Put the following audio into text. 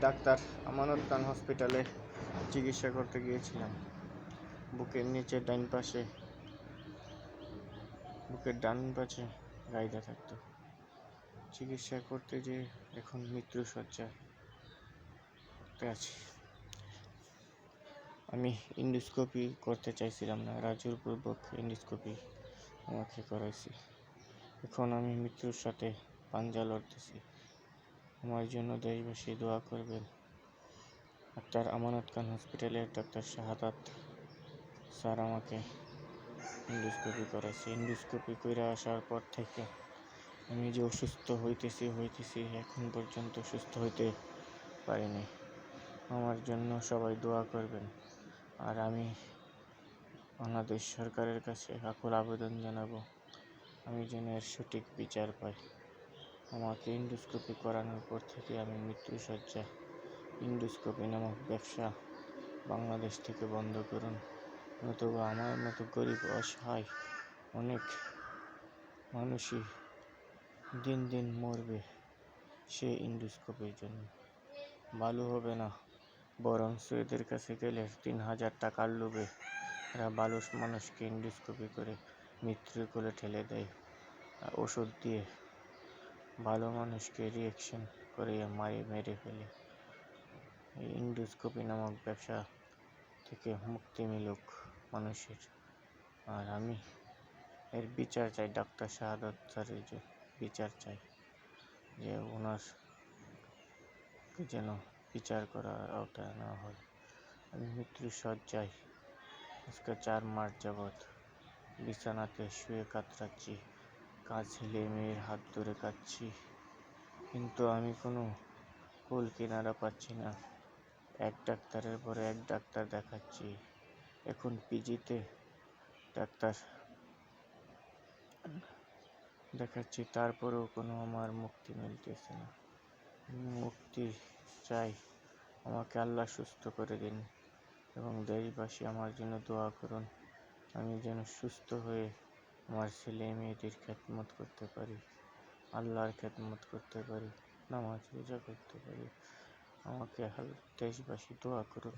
Doctor Amanat খান হসপিটালে চিকিৎসা করতে গিয়েছিলাম। বুকের নিচে ডান পাশে, বুকের ডান পাশে গাইদা থাকতো। চিকিৎসা করতে যে এখন মৃত্যু সজ্জা আছি। আমি ইন্ডোস্কোপি করতে চাইছিলাম না রাজুর পূর্বক ইন্ডোস্কোপি আমাকে করাইছি। এখন আমি মৃত্যুর সাথে পাঞ্জা লড়তেছি। আমার জন্য দেশবাসী দোয়া করবেন। ডাক্তার আমানত খান হসপিটালের ডাক্তার শাহাদাত স্যার আমাকে ইন্ডোস্কোপি করাইছে ইন্ডোস্কোপি করে আসার পর থেকে আমি যে অসুস্থ হইতেছি হইতেছি, এখন পর্যন্ত সুস্থ হইতে পারিনি। আমার জন্য সবাই দোয়া করবেন। আর আমি বাংলাদেশ সরকারের কাছে আকুল আবেদন জানাব। আমি যেন এর সঠিক বিচার পাই। আমাকে ইন্ডোস্কোপি করানোর পর থেকে আমি মৃত্যুসজ্জা ইন্ডোস্কোপি নামক ব্যবসা বাংলাদেশ থেকে বন্ধ করুন। নতুবা আমার মতো গরিব, অসহায় অনেক মানুষই দিন দিন মরবে সে ইন্ডোস্কোপির জন্য। ভালো হবে না, বরং এদের কাছে গেলে তিন হাজার টাকার লোভে এরা ভালো মানুষকে ইন্ডোস্কোপি করে মৃত্যুর কোলে ঠেলে দেয়। ওষুধ দিয়ে ভালো মানুষকে রিয়েকশন করে মারি মেরে ফেলে। এই ইন্ডোস্কোপি নামক ব্যবসা থেকে মুক্তি মিলুক মানুষের। আর আমি এর বিচার চাই, ডাক্তার শাহাদত স্যারের যে বিচার চাই, যে ওনার যেন বিচার করার আওতায় না হয়। আমি মৃত্যুর শয্যায় আজকে চার মাস যাবৎ বিছানাতে শুয়ে কাতরাচ্ছি। কাজ ছেলে মেয়ের হাত ধরে কাঁদছি, কিন্তু আমি কোনো কুল কিনারা পাচ্ছি না। এক ডাক্তারের পরে এক ডাক্তার দেখাচ্ছি, এখন পিজিতে ডাক্তার দেখাচ্ছি, তারপরেও কোনো আমার মুক্তি মিলতেছে না। মুক্তি চাই, আমাকে আল্লাহ সুস্থ করে দিন এবং দেশবাসী আমার জন্য দোয়া করুন, আমি যেন সুস্থ হয়ে আমার ছেলে মেয়েদের খেদমত করতে পারি, আল্লাহর খেদমত করতে পারি, নামাজ রোজা করতে পারি। আমাকে দেশবাসী দোয়া করুন।